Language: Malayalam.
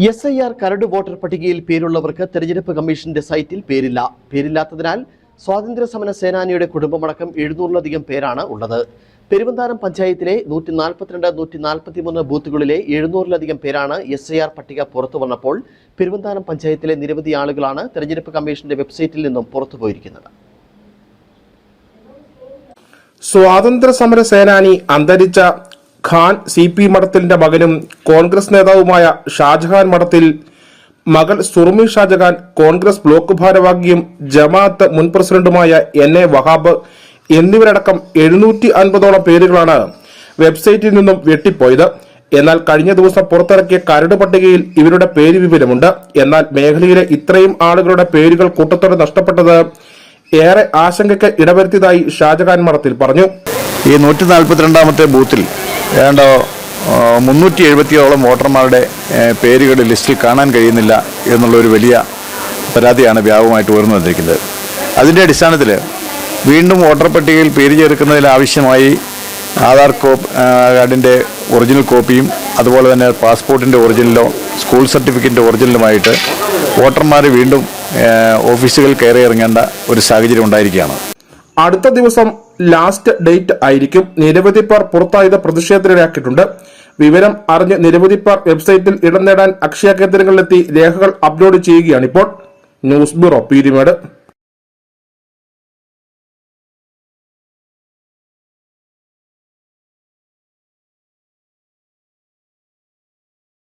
എസ് ഐ ആർ കരട് വോട്ടർ പട്ടികയിൽ പേരുള്ളവർക്ക് തെരഞ്ഞെടുപ്പ് കമ്മീഷന്റെ സൈറ്റിൽ പേരില്ല. പേരില്ലാത്തതിനാൽ സ്വാതന്ത്ര്യ സമര സേനാനിയുടെ കുടുംബമടക്കം എഴുന്നൂറിലധികം പേരാണ് ഉള്ളത്. പെരുവന്താനം പഞ്ചായത്തിലെ നൂറ്റി നാൽപ്പത്തിരണ്ട് നൂറ്റി നാൽപ്പത്തിമൂന്ന് ബൂത്തുകളിലെ എഴുന്നൂറിലധികം പേരാണ് എസ് ഐ ആർ പട്ടിക പുറത്തു വന്നപ്പോൾ പെരുവന്താനം പഞ്ചായത്തിലെ നിരവധി ആളുകളാണ് തെരഞ്ഞെടുപ്പ് കമ്മീഷന്റെ വെബ്സൈറ്റിൽ നിന്നും പുറത്തുപോയിരിക്കുന്നത് സ്വാതന്ത്ര്യ സമര സേനാനി അന്തരിച്ച ഖാൻ സി പി മഠത്തിന്റെ മകനും കോൺഗ്രസ് നേതാവുമായ ഷാജഹാൻ മഠത്തിൽ മകൾ സുറുമി ഷാജഹാൻ കോൺഗ്രസ് ബ്ലോക്ക് ഭാരവാഹിയും ജമാഅത്ത് മുൻ പ്രസിഡന്റുമായ എൻ എ വഹാബ് എന്നിവരടക്കം എഴുന്നൂറ്റി അൻപതോളം പേരുകളാണ് വെബ്സൈറ്റിൽ നിന്നും വെട്ടിപ്പോയത്. എന്നാൽ കഴിഞ്ഞ ദിവസം പുറത്തിറക്കിയ കരട് പട്ടികയിൽ ഇവരുടെ പേര് വിവരമുണ്ട്. എന്നാൽ മേഖലയിലെ ഇത്രയും ആളുകളുടെ പേരുകൾ കൂട്ടത്തോടെ നഷ്ടപ്പെട്ടത് ഏറെ ആശങ്കയ്ക്ക് ഇടവരുത്തിയതായി ഷാജഹാൻ മഠത്തിൽ പറഞ്ഞു. ഈ നൂറ്റി നാൽപ്പത്തിരണ്ടാമത്തെ ബൂത്തിൽ ഏതാണ്ട് മുന്നൂറ്റി എഴുപത്തിയോളം വോട്ടർമാരുടെ പേരുകൾ ലിസ്റ്റിൽ കാണാൻ കഴിയുന്നില്ല എന്നുള്ളൊരു വലിയ പരാതിയാണ് വ്യാപകമായിട്ട് ഉയർന്നു വന്നിരിക്കുന്നത്. അതിന്റെ അടിസ്ഥാനത്തിൽ വീണ്ടും വോട്ടർ പട്ടികയിൽ പേര് ചേർക്കുന്നതിൽ ആവശ്യമായി ആധാർ കോപ്പ് കാർഡിന്റെ ഒറിജിനൽ കോപ്പിയും അതുപോലെ തന്നെ പാസ്പോർട്ടിന്റെ ഒറിജിനലോ സ്കൂൾ സർട്ടിഫിക്കറ്റിന്റെ ഒറിജിനലുമായിട്ട് വോട്ടർമാർ വീണ്ടും ഓഫീസുകൾ കയറി ഇറങ്ങേണ്ട ഒരു സാഹചര്യം ഉണ്ടായിരിക്കുകയാണ്. അടുത്ത ദിവസം ലാസ്റ്റ് ഡേറ്റ് ആയിരിക്കും. നിരവധി പേർ പുറത്തായത് പ്രതിഷേധത്തിനിടയാക്കിയിട്ടുണ്ട്. വിവരം അറിഞ്ഞ് നിരവധി പേർ വെബ്സൈറ്റിൽ ഇടം നേടാൻ അക്ഷയ കേന്ദ്രങ്ങളിലെത്തി രേഖകൾ അപ്ലോഡ് ചെയ്യുകയാണ് ഇപ്പോൾ ന്യൂസ് ബ്യൂറോ പീരിമേട്.